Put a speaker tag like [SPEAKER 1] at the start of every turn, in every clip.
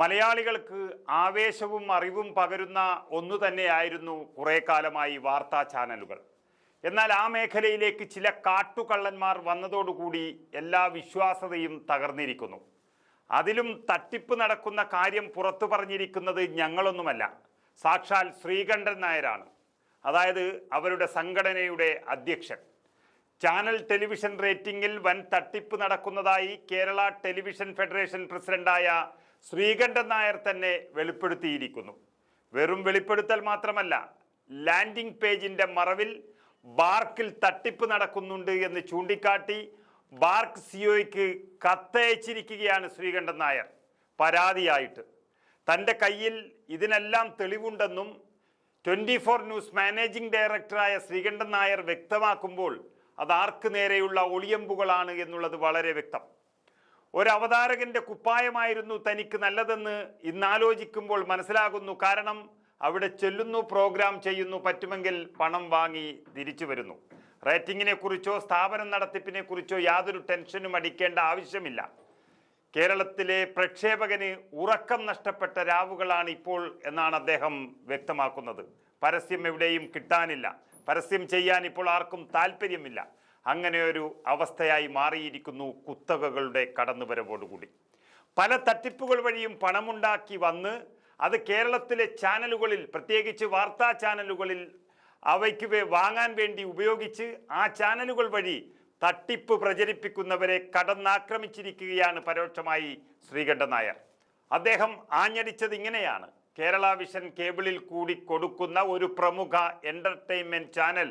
[SPEAKER 1] മലയാളികൾക്ക് ആവേശവും അറിവും പകരുന്ന ഒന്നു തന്നെയായിരുന്നു കുറേ കാലമായി വാർത്താ ചാനലുകൾ. എന്നാൽ ആ മേഖലയിലേക്ക് ചില കാട്ടുകള്ളന്മാർ വന്നതോടുകൂടി എല്ലാ വിശ്വാസതയും തകർന്നിരിക്കുന്നു. അതിലും തട്ടിപ്പ് നടക്കുന്ന കാര്യം പുറത്തു പറഞ്ഞിരിക്കുന്നത് ഞങ്ങളൊന്നുമല്ല സാക്ഷാൽ ശ്രീകണ്ഠൻ നായരാണ് അതായത് അവരുടെ സംഘടനയുടെ അധ്യക്ഷൻ. ചാനൽ ടെലിവിഷൻ റേറ്റിംഗിൽ വൻ തട്ടിപ്പ് നടക്കുന്നതായി കേരള ടെലിവിഷൻ ഫെഡറേഷൻ പ്രസിഡന്റായ ശ്രീകണ്ഠൻ നായർ തന്നെ വെളിപ്പെടുത്തിയിരിക്കുന്നു. വെറും വെളിപ്പെടുത്തൽ മാത്രമല്ല ലാൻഡിംഗ് പേജിന്റെ മറവിൽ ബാർക്കിൽ തട്ടിപ്പ് നടക്കുന്നുണ്ട് എന്ന് ചൂണ്ടിക്കാട്ടി ബാർക്ക് സിഒയ്ക്ക് കത്തയച്ചിരിക്കുകയാണ് ശ്രീകണ്ഠൻ നായർ. പരാതിയായിട്ട്. തന്റെ കയ്യിൽ ഇതിനെല്ലാം തെളിവുണ്ടെന്നും ട്വന്റി ഫോർ ന്യൂസ് മാനേജിംഗ് ഡയറക്ടറായ ശ്രീകണ്ഠൻ നായർ വ്യക്തമാക്കുമ്പോൾ അത് ആർക്ക് നേരെയുള്ള ഒളിയമ്പുകളാണ് എന്നുള്ളത് വളരെ വ്യക്തം. ഒരു അവതാരകന്റെ കുപ്പായമായിരുന്നു തനിക്ക് നല്ലതെന്ന് ഇന്നാലോചിക്കുമ്പോൾ മനസ്സിലാകുന്നു. കാരണം അവിടെ ചെല്ലുന്നു പ്രോഗ്രാം ചെയ്യുന്നു പറ്റുമെങ്കിൽ പണം വാങ്ങി തിരിച്ചു വരുന്നു. റേറ്റിംഗിനെ കുറിച്ചോ സ്ഥാപനം നടത്തിപ്പിനെ കുറിച്ചോ യാതൊരു ടെൻഷനും അടിക്കേണ്ട ആവശ്യമില്ല. കേരളത്തിലെ പ്രക്ഷേപകന് ഉറക്കം നഷ്ടപ്പെട്ട രാവുകളാണ് ഇപ്പോൾ എന്നാണ് അദ്ദേഹം വ്യക്തമാക്കുന്നത്. പരസ്യം എവിടെയും കിട്ടാനില്ല. പരസ്യം ചെയ്യാൻ ഇപ്പോൾ ആർക്കും താല്പര്യമില്ല. അങ്ങനെ ഒരു അവസ്ഥയായി മാറിയിരിക്കുന്നു കുത്തകകളുടെ കടന്നുവരവോടുകൂടി. പല തട്ടിപ്പുകൾ വഴിയും പണമുണ്ടാക്കി വന്ന് അത് കേരളത്തിലെ ചാനലുകളിൽ പ്രത്യേകിച്ച് വാർത്താ ചാനലുകളിൽ അവയ്ക്ക് വാങ്ങാൻ വേണ്ടി ഉപയോഗിച്ച് ആ ചാനലുകൾ വഴി തട്ടിപ്പ് പ്രചരിപ്പിക്കുന്നവരെ കടന്നാക്രമിച്ചിരിക്കുകയാണ് പരോക്ഷമായി ശ്രീകണ്ഠൻ നായർ. അദ്ദേഹം ആഞ്ഞടിച്ചത് ഇങ്ങനെയാണ്. കേരള വിഷൻ കേബിളിൽ കൂടി കൊടുക്കുന്ന ഒരു പ്രമുഖ എന്റർടൈൻമെന്റ് ചാനൽ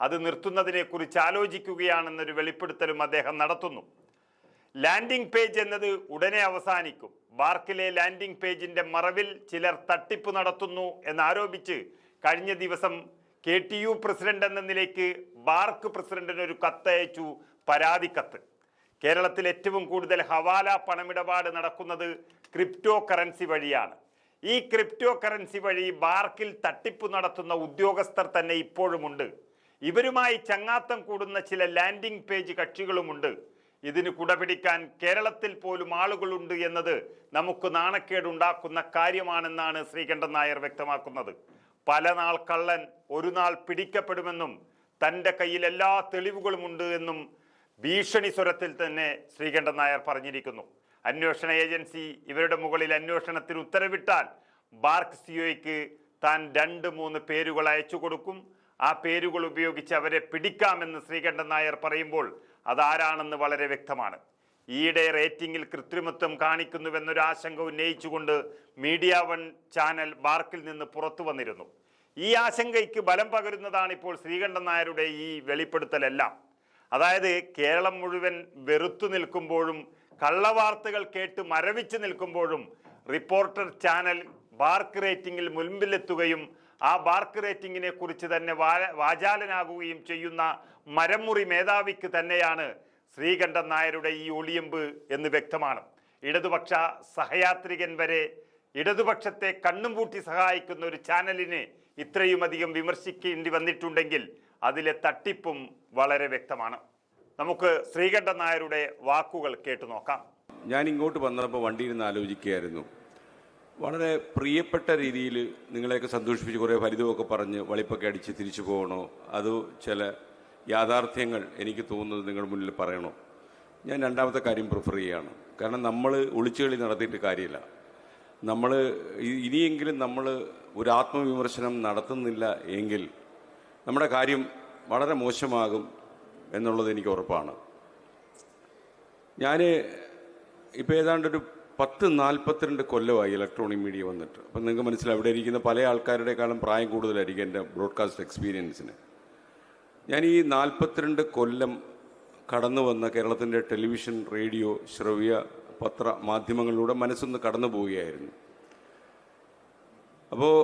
[SPEAKER 1] അത് നിർത്തുന്നതിനെ കുറിച്ച് ആലോചിക്കുകയാണെന്നൊരു വെളിപ്പെടുത്തലും അദ്ദേഹം നടത്തുന്നു. ലാൻഡിംഗ് പേജ് എന്നത് ഉടനെ അവസാനിക്കും. ബാർക്കിലെ ലാൻഡിംഗ് പേജിന്റെ മറവിൽ ചിലർ തട്ടിപ്പ് നടത്തുന്നു എന്നാരോപിച്ച് കഴിഞ്ഞ ദിവസം കെ ടി യു പ്രസിഡന്റ് എന്ന നിലയ്ക്ക് ബാർക്ക് പ്രസിഡന്റിന് ഒരു കത്തയച്ചു പരാതി കത്ത്. കേരളത്തിൽ ഏറ്റവും കൂടുതൽ ഹവാല പണമിടപാട് നടക്കുന്നത് ക്രിപ്റ്റോ കറൻസി വഴിയാണ്. ഈ ക്രിപ്റ്റോ കറൻസി വഴി ബാർക്കിൽ തട്ടിപ്പ് നടത്തുന്ന ഉദ്യോഗസ്ഥർ തന്നെ ഇപ്പോഴുമുണ്ട്. ഇവരുമായി ചങ്ങാത്തം കൂടുന്ന ചില ലാൻഡിംഗ് പേജ് കക്ഷികളുമുണ്ട്. ഇതിന് കുടപിടിക്കാൻ കേരളത്തിൽ പോലും ആളുകളുണ്ട് എന്നത് നമുക്ക് നാണക്കേടുണ്ടാക്കുന്ന കാര്യമാണെന്നാണ് ശ്രീകണ്ഠൻ നായർ വ്യക്തമാക്കുന്നത്. പല നാൾ കള്ളൻ ഒരു നാൾ പിടിക്കപ്പെടുമെന്നും തന്റെ കയ്യിൽ എല്ലാ തെളിവുകളുമുണ്ട് എന്നും ഭീഷണി സ്വരത്തിൽ തന്നെ ശ്രീകണ്ഠൻ നായർ പറഞ്ഞിരിക്കുന്നു. അന്വേഷണ ഏജൻസി ഇവരുടെ മുകളിൽ അന്വേഷണത്തിന് ഉത്തരവിട്ടാൽ ബാർക്ക് സിഒയ്ക്ക് താൻ രണ്ട് മൂന്ന് പേരുകൾ അയച്ചു കൊടുക്കും. ആ പേരുകൾ ഉപയോഗിച്ച് അവരെ പിടിക്കാമെന്ന് ശ്രീകണ്ഠൻ നായർ പറയുമ്പോൾ അതാരാണെന്ന് വളരെ വ്യക്തമാണ്. ഈയിടെ റേറ്റിംഗിൽ കൃത്രിമത്വം കാണിക്കുന്നുവെന്നൊരു ആശങ്ക ഉന്നയിച്ചുകൊണ്ട് മീഡിയ വൺ ചാനൽ ബാർക്കിൽ നിന്ന് പുറത്തു വന്നിരുന്നു. ഈ ആശങ്കയ്ക്ക് ബലം പകരുന്നതാണ് ഇപ്പോൾ ശ്രീകണ്ഠൻ നായരുടെ ഈ വെളിപ്പെടുത്തലെല്ലാം. അതായത് കേരളം മുഴുവൻ വെറുത്തു നിൽക്കുമ്പോഴും കള്ളവാർത്തകൾ കേട്ട് മരവിച്ച് നിൽക്കുമ്പോഴും റിപ്പോർട്ടർ ചാനൽ ബാർക്ക് റേറ്റിംഗിൽ മുൻപിലെത്തുകയും ആ ബാർക്ക് റേറ്റിംഗിനെ കുറിച്ച് തന്നെ വാചാലനാകുകയും ചെയ്യുന്ന മരമുറി മേധാവിക്ക് തന്നെയാണ് ശ്രീകണ്ഠൻ നായരുടെ ഈ ഒളിയമ്പ് എന്ന് വ്യക്തമാണ്. ഇടതുപക്ഷ സഹയാത്രികൻ വരെ ഇടതുപക്ഷത്തെ കണ്ണും പൂട്ടി സഹായിക്കുന്ന ഒരു ചാനലിനെ ഇത്രയുമധികം വിമർശിക്കേണ്ടി വന്നിട്ടുണ്ടെങ്കിൽ അതിലെ തട്ടിപ്പും വളരെ വ്യക്തമാണ്. നമുക്ക് ശ്രീകണ്ഠൻ നായരുടെ വാക്കുകൾ കേട്ടു നോക്കാം.
[SPEAKER 2] ഞാൻ ഇങ്ങോട്ട് വന്നപ്പോൾ വണ്ടിയിൽ നിന്ന് ആലോചിക്കുകയായിരുന്നു. വളരെ പ്രിയപ്പെട്ട രീതിയിൽ നിങ്ങളെയൊക്കെ സന്തോഷിപ്പിച്ച് കുറേ ഫലിതമൊക്കെ പറഞ്ഞ് വളിപ്പൊക്കെ അടിച്ച് തിരിച്ചു പോകണോ? അതോ ചില യാഥാർത്ഥ്യങ്ങൾ എനിക്ക് തോന്നുന്നത് നിങ്ങളുടെ മുന്നിൽ പറയണോ? ഞാൻ രണ്ടാമത്തെ കാര്യം പ്രിഫർ ചെയ്യുകയാണ്. കാരണം നമ്മൾ ഒളിച്ചുകളി നടത്തിയിട്ട് കാര്യമില്ല. നമ്മൾ ഇനിയെങ്കിലും നമ്മൾ ഒരു ആത്മവിമർശനം നടത്തുന്നില്ല എങ്കിൽ നമ്മുടെ കാര്യം വളരെ മോശമാകും എന്നുള്ളത് എനിക്ക് ഉറപ്പാണ്. ഞാൻ ഇപ്പോൾ ഏതാണ്ട് ഒരു പത്ത് നാൽപ്പത്തിരണ്ട് കൊല്ലമായി ഇലക്ട്രോണിക് മീഡിയ വന്നിട്ട്. അപ്പം നിങ്ങൾക്ക് മനസ്സിലായി അവിടെ ഇരിക്കുന്ന പല ആൾക്കാരുടെക്കാളും പ്രായം കൂടുതലായിരിക്കും എന്റെ ബ്രോഡ്കാസ്റ്റ് എക്സ്പീരിയൻസിന് ഞാൻ ഈ നാൽപ്പത്തിരണ്ട് കൊല്ലം കടന്നു വന്ന കേരളത്തിന്റെ ടെലിവിഷൻ റേഡിയോ ശ്രവ്യ പത്ര മാധ്യമങ്ങളിലൂടെ മനസ്സൊന്ന് കടന്നു പോവുകയായിരുന്നു. അപ്പോൾ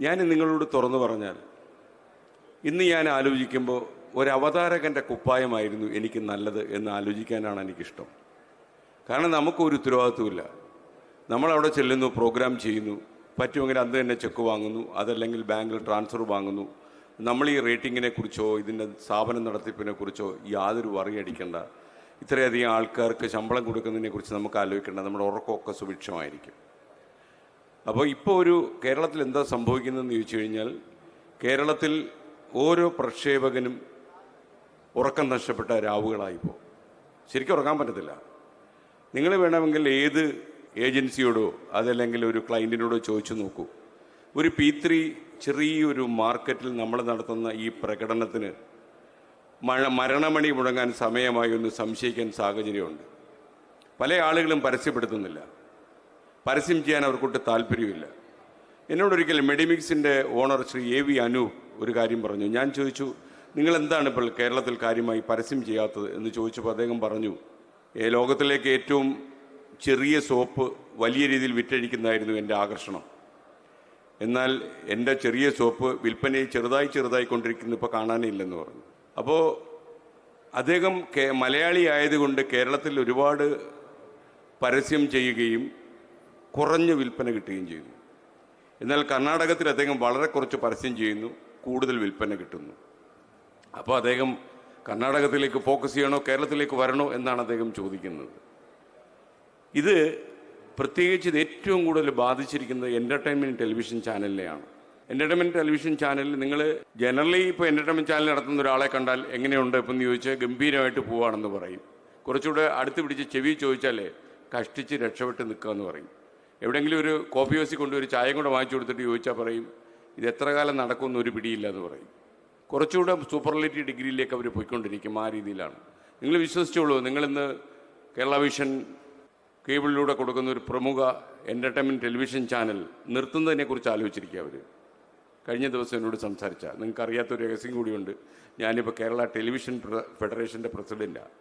[SPEAKER 2] ഞാൻ നിങ്ങളോട് തുറന്നു പറഞ്ഞാൽ ഇന്ന് ഞാൻ ആലോചിക്കുമ്പോൾ ഒരു കുപ്പായമായിരുന്നു എനിക്ക് നല്ലത് എന്ന് ആലോചിക്കാനാണ് എനിക്കിഷ്ടം. കാരണം നമുക്കൊരു ഉത്തരവാദിത്വമില്ല. നമ്മളവിടെ ചെല്ലുന്നു പ്രോഗ്രാം ചെയ്യുന്നു. പറ്റുമെങ്കിൽ അന്ന് തന്നെ ചെക്ക് വാങ്ങുന്നു. അതല്ലെങ്കിൽ ബാങ്കിൽ ട്രാൻസ്ഫർ വാങ്ങുന്നു. നമ്മൾ ഈ റേറ്റിങ്ങിനെ കുറിച്ചോ ഇതിന്റെ സ്ഥാപനം നടത്തിപ്പിനെ കുറിച്ചോ യാതൊരു വറി അടിക്കേണ്ട. ഇത്രയധികം ആൾക്കാർക്ക് ശമ്പളം കൊടുക്കുന്നതിനെ കുറിച്ച് നമുക്ക് ആലോചിക്കേണ്ട. നമ്മുടെ ഉറക്കമൊക്കെ സുഭിക്ഷമായിരിക്കും. അപ്പോൾ ഇപ്പോൾ ഒരു കേരളത്തിൽ എന്താ സംഭവിക്കുന്നതെന്ന് ചോദിച്ചു കഴിഞ്ഞാൽ കേരളത്തിൽ ഓരോ പ്രക്ഷേപകനും ഉറക്കം നഷ്ടപ്പെട്ട രാവുകളായിപ്പോൾ ശരിക്കും ഉറങ്ങാൻ പറ്റത്തില്ല. നിങ്ങൾ വേണമെങ്കിൽ ഏത് ഏജൻസിയോടോ അതല്ലെങ്കിൽ ഒരു ക്ലയന്റിനോടോ ചോദിച്ചു നോക്കൂ. ഒരു പി ത്രീ ചെറിയൊരു മാർക്കറ്റിൽ നമ്മൾ നടത്തുന്ന ഈ പ്രകടനത്തിന് മഴ മരണമണി മുടങ്ങാൻ സമയമായി ഒന്ന് സംശയിക്കാൻ സാഹചര്യമുണ്ട്. പല ആളുകളും പരസ്യപ്പെടുത്തുന്നില്ല. പരസ്യം ചെയ്യാൻ അവർക്കൊട്ട് താല്പര്യമില്ല എന്നോടൊരിക്കൽ മെഡിമിക്സിന്റെ owner Shri A V Anu ഒരു കാര്യം പറഞ്ഞു. ഞാൻ ചോദിച്ചു നിങ്ങൾ എന്താണ് ഇപ്പോൾ കേരളത്തിൽ കാര്യമായി പരസ്യം ചെയ്യാത്തത്? എന്ന് ചോദിച്ചപ്പോൾ അദ്ദേഹം പറഞ്ഞു "ഏ, ലോകത്തിലേക്ക് ഏറ്റവും ചെറിയ സോപ്പ് വലിയ രീതിയിൽ വിറ്റഴിക്കുന്നതായിരുന്നു എന്റെ ആകർഷണം. എന്നാൽ എന്റെ ചെറിയ സോപ്പ് വിൽപ്പനയിൽ ചെറുതായി ചെറുതായി കൊണ്ടിരിക്കുന്നു ഇപ്പോൾ കാണാനേ ഇല്ലെന്ന് പറഞ്ഞു. അപ്പോൾ അദ്ദേഹം കേ മലയാളി ആയതുകൊണ്ട് കേരളത്തിൽ ഒരുപാട് പരസ്യം ചെയ്യുകയും കുറഞ്ഞ വിൽപ്പന കിട്ടുകയും ചെയ്യുന്നു എന്നാൽ കർണാടകത്തിൽ അദ്ദേഹം വളരെ കുറച്ച് പരസ്യം ചെയ്യുന്നു കൂടുതൽ വിൽപ്പന കിട്ടുന്നു. അപ്പോൾ അദ്ദേഹം കർണാടകത്തിലേക്ക് ഫോക്കസ് ചെയ്യണോ കേരളത്തിലേക്ക് വരണോ എന്നാണ് അദ്ദേഹം ചോദിക്കുന്നത്. ഇത് പ്രത്യേകിച്ച് ഇത് ഏറ്റവും കൂടുതൽ ബാധിച്ചിരിക്കുന്നത് എന്റർടൈൻമെന്റ് ടെലിവിഷൻ ചാനലിനെയാണ് എന്റർടൈൻമെന്റ് ടെലിവിഷൻ ചാനലിൽ നിങ്ങൾ ജനറലി ഇപ്പോൾ എന്റർടൈൻമെന്റ് ചാനൽ നടത്തുന്ന ഒരാളെ കണ്ടാൽ എങ്ങനെയുണ്ട് ഇപ്പം എന്ന് ചോദിച്ചാൽ ഗംഭീരമായിട്ട് പോവാണെന്ന് പറയും. കുറച്ചുകൂടെ അടുത്ത് പിടിച്ച് ചെവി ചോദിച്ചാലേ കഷ്ടിച്ച് രക്ഷപ്പെട്ട് നിൽക്കുക എന്ന് പറയും. എവിടെയെങ്കിലും ഒരു കോഫി ഹൗസിൽ കൊണ്ട് ഒരു ചായയും കൂടെ വാങ്ങിച്ചു കൊടുത്തിട്ട് ചോദിച്ചാൽ പറയും ഇത് എത്ര കാലം നടക്കുമെന്ന് ഒരു പിടിയില്ല എന്ന് പറയും. കുറച്ചുകൂടെ സൂപ്പർലേറ്റീവ് ഡിഗ്രിയിലേക്ക് അവർ പോയിക്കൊണ്ടിരിക്കും ആ രീതിയിലാണ്. നിങ്ങൾ വിശ്വസിച്ചോളൂ നിങ്ങളിന്ന് കേരള വിഷൻ കേബിളിലൂടെ കൊടുക്കുന്ന ഒരു പ്രമുഖ എന്റർടൈൻമെന്റ് ടെലിവിഷൻ ചാനൽ നിർത്തുന്നതിനെക്കുറിച്ച് ആലോചിച്ചിരിക്കുക അവർ കഴിഞ്ഞ ദിവസം എന്നോട് സംസാരിച്ച നിങ്ങൾക്ക് അറിയാത്തൊരു രഹസ്യം കൂടിയുണ്ട്. ഞാനിപ്പോൾ കേരള ടെലിവിഷൻ ഫെഡറേഷന്റെ പ്രസിഡന്റാണ്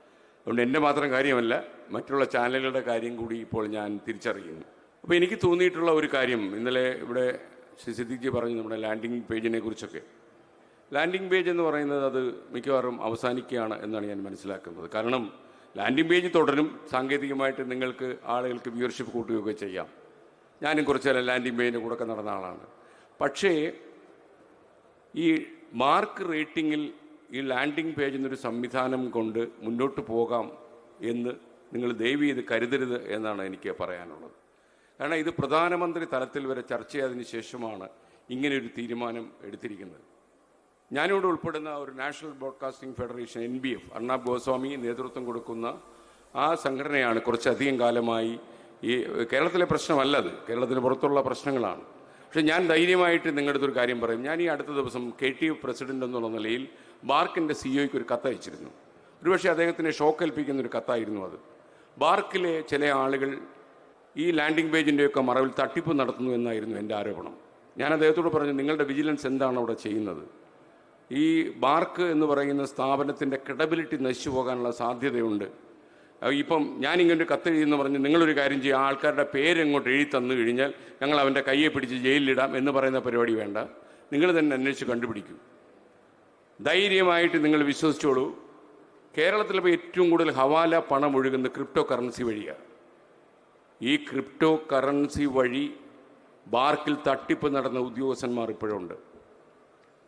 [SPEAKER 2] അതുകൊണ്ട് എന്റെ മാത്രം കാര്യമല്ല മറ്റുള്ള ചാനലുകളുടെ കാര്യം കൂടി ഇപ്പോൾ ഞാൻ തിരിച്ചറിയുന്നു. അപ്പോൾ എനിക്ക് തോന്നിയിട്ടുള്ള ഒരു കാര്യം ഇന്നലെ ഇവിടെ ശ്രീ സിദ്ദിഖ്ജി പറഞ്ഞു നമ്മുടെ ലാൻഡിംഗ് പേജിനെ കുറിച്ചൊക്കെ. ലാൻഡിംഗ് പേജ് എന്ന് പറയുന്നത് അത് മിക്കവാറും അവസാനിക്കുകയാണ് എന്നാണ് ഞാൻ മനസ്സിലാക്കുന്നത്. കാരണം ലാൻഡിംഗ് പേജ് തുടരും. സാങ്കേതികമായിട്ട് നിങ്ങൾക്ക് ആളുകൾക്ക് വ്യൂവർഷിപ്പ് കൂട്ടുകയൊക്കെ ചെയ്യാം. ഞാനും കുറച്ച് ലാൻഡിംഗ് പേജിന്റെ കൂടെ നടന്ന ആളാണ്. പക്ഷേ ഈ മാർക്ക് റേറ്റിങ്ങിൽ ഈ ലാൻഡിംഗ് പേജ് എന്നൊരു സംവിധാനം കൊണ്ട് മുന്നോട്ട് പോകാം എന്ന് നിങ്ങൾ ദയവ് ചെയ്ത് കരുതരുത് എന്നാണ് എനിക്ക് പറയാനുള്ളത്. കാരണം ഇത് പ്രധാനമന്ത്രി തലത്തിൽ വരെ ചർച്ച ചെയ്തതിന് ശേഷമാണ് ഇങ്ങനെ ഒരു തീരുമാനം എടുത്തിരിക്കുന്നത്. ഞാനിവിടെ ഉൾപ്പെടുന്ന ഒരു national broadcasting federation N B F Arnab Goswami നേതൃത്വം കൊടുക്കുന്ന ആ സംഘടനയാണ് കുറച്ചധികം കാലമായി ഈ കേരളത്തിലെ പ്രശ്നമല്ല അത്. കേരളത്തിന് പുറത്തുള്ള പ്രശ്നങ്ങളാണ്. പക്ഷെ ഞാൻ ധൈര്യമായിട്ട് നിങ്ങളുടെ ഒരു കാര്യം പറയും. ഞാൻ ഈ അടുത്ത ദിവസം കെ ടി എഫ് പ്രസിഡന്റ് എന്നുള്ള നിലയിൽ ബാർക്കിന്റെ സിഇഒയ്ക്ക് ഒരു കത്ത് അയച്ചിരുന്നു. ഒരുപക്ഷെ അദ്ദേഹത്തിന് ഷോക്ക് ഏൽപ്പിക്കുന്ന ഒരു കത്തായിരുന്നു അത്. ബാർക്കിലെ ചില ആളുകൾ ഈ ലാൻഡിംഗ് പേജിന്റെയൊക്കെ മറവിൽ തട്ടിപ്പ് നടത്തുന്നു എന്നായിരുന്നു എന്റെ ആരോപണം. ഞാൻ അദ്ദേഹത്തോട് പറഞ്ഞു നിങ്ങളുടെ വിജിലൻസ് എന്താണ് അവിടെ ചെയ്യുന്നത്? ഈ ബാർക്ക് എന്ന് പറയുന്ന സ്ഥാപനത്തിന്റെ ക്രെഡബിലിറ്റി നശിച്ചു പോകാനുള്ള സാധ്യതയുണ്ട് ഇപ്പം ഒരു കത്ത് എഴുതിയെന്ന് പറഞ്ഞ് നിങ്ങളൊരു കാര്യം ചെയ്യുക ആൾക്കാരുടെ പേര് അങ്ങോട്ട് എഴുതി തന്നു കഴിഞ്ഞാൽ ഞങ്ങൾ അവന്റെ കയ്യെ പിടിച്ച് ജയിലിലിടാം എന്ന് പറയുന്ന പരിപാടി വേണ്ട. നിങ്ങൾ തന്നെ അന്വേഷിച്ച് കണ്ടുപിടിക്കൂ. ധൈര്യമായിട്ട് നിങ്ങൾ വിശ്വസിച്ചോളൂ. കേരളത്തിലിപ്പോൾ ഏറ്റവും കൂടുതൽ ഹവാല പണം ഒഴുകുന്ന ക്രിപ്റ്റോ കറൻസി വഴിയാണ് ഈ ക്രിപ്റ്റോ കറൻസി വഴി ബാർക്കിൽ തട്ടിപ്പ് നടന്ന ഉദ്യോഗസ്ഥന്മാർ ഇപ്പോഴുണ്ട്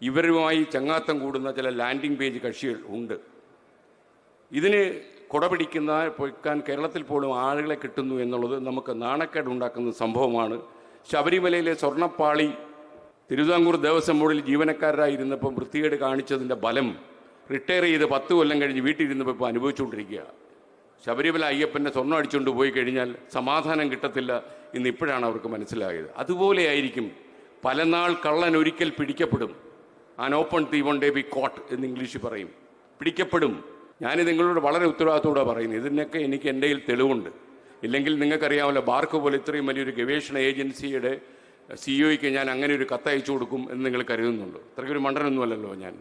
[SPEAKER 2] ഇവരുമായി ചങ്ങാത്തം കൂടുന്ന ചില ലാൻഡിംഗ് പേജ് കക്ഷികൾ ഉണ്ട്. ഇതിന് കുടപിടിക്കുന്ന പൊയ്ക്കാൻ കേരളത്തിൽ പോലും ആളുകളെ കിട്ടുന്നു എന്നുള്ളത് നമുക്ക് നാണക്കേട് ഉണ്ടാക്കുന്ന സംഭവമാണ്. ശബരിമലയിലെ സ്വർണപ്പാളി തിരുവിതാംകൂർ ദേവസ്വം ബോർഡിൽ ജീവനക്കാരായിരുന്നപ്പം വൃത്തികേട് കാണിച്ചതിന്റെ ബലം റിട്ടയർ ചെയ്ത് പത്ത് കൊല്ലം കഴിഞ്ഞ് വീട്ടിലിരുന്നപ്പോൾ ഇപ്പോൾ അനുഭവിച്ചുകൊണ്ടിരിക്കുക ശബരിമല അയ്യപ്പനെ സ്വർണം അടിച്ചുകൊണ്ട് പോയി കഴിഞ്ഞാൽ സമാധാനം കിട്ടത്തില്ല എന്ന് ഇപ്പോഴാണ് അവർക്ക് മനസ്സിലായത്. അതുപോലെയായിരിക്കും പലനാൾ കള്ളൻ ഒരിക്കൽ പിടിക്കപ്പെടും. An open the one day be caught എന്ന് ഇംഗ്ലീഷിൽ പറയും. പിടിക്കപ്പെടും. ഞാൻ നിങ്ങളോട് വളരെ ഉത്തരവാദിത്തോടെ പറയുന്നത്. ഇതിനൊക്കെ എനിക്ക് എന്റെ കയ്യിൽ തെളിവുണ്ട്. ഇല്ലെങ്കിൽ നിങ്ങൾക്കറിയാമല്ലോ ബാർക്ക് പോലെ ഇത്രയും വലിയൊരു ഗവേഷണ ഏജൻസിയുടെ സിഇഒയ്ക്ക് ഞാൻ അങ്ങനെ ഒരു കത്തയച്ചു കൊടുക്കും എന്ന് നിങ്ങൾ കരുതുന്നുണ്ടോ അത്രയ്ക്കൊരു മണ്ടനൊന്നുമല്ലല്ലോ ഞാൻ.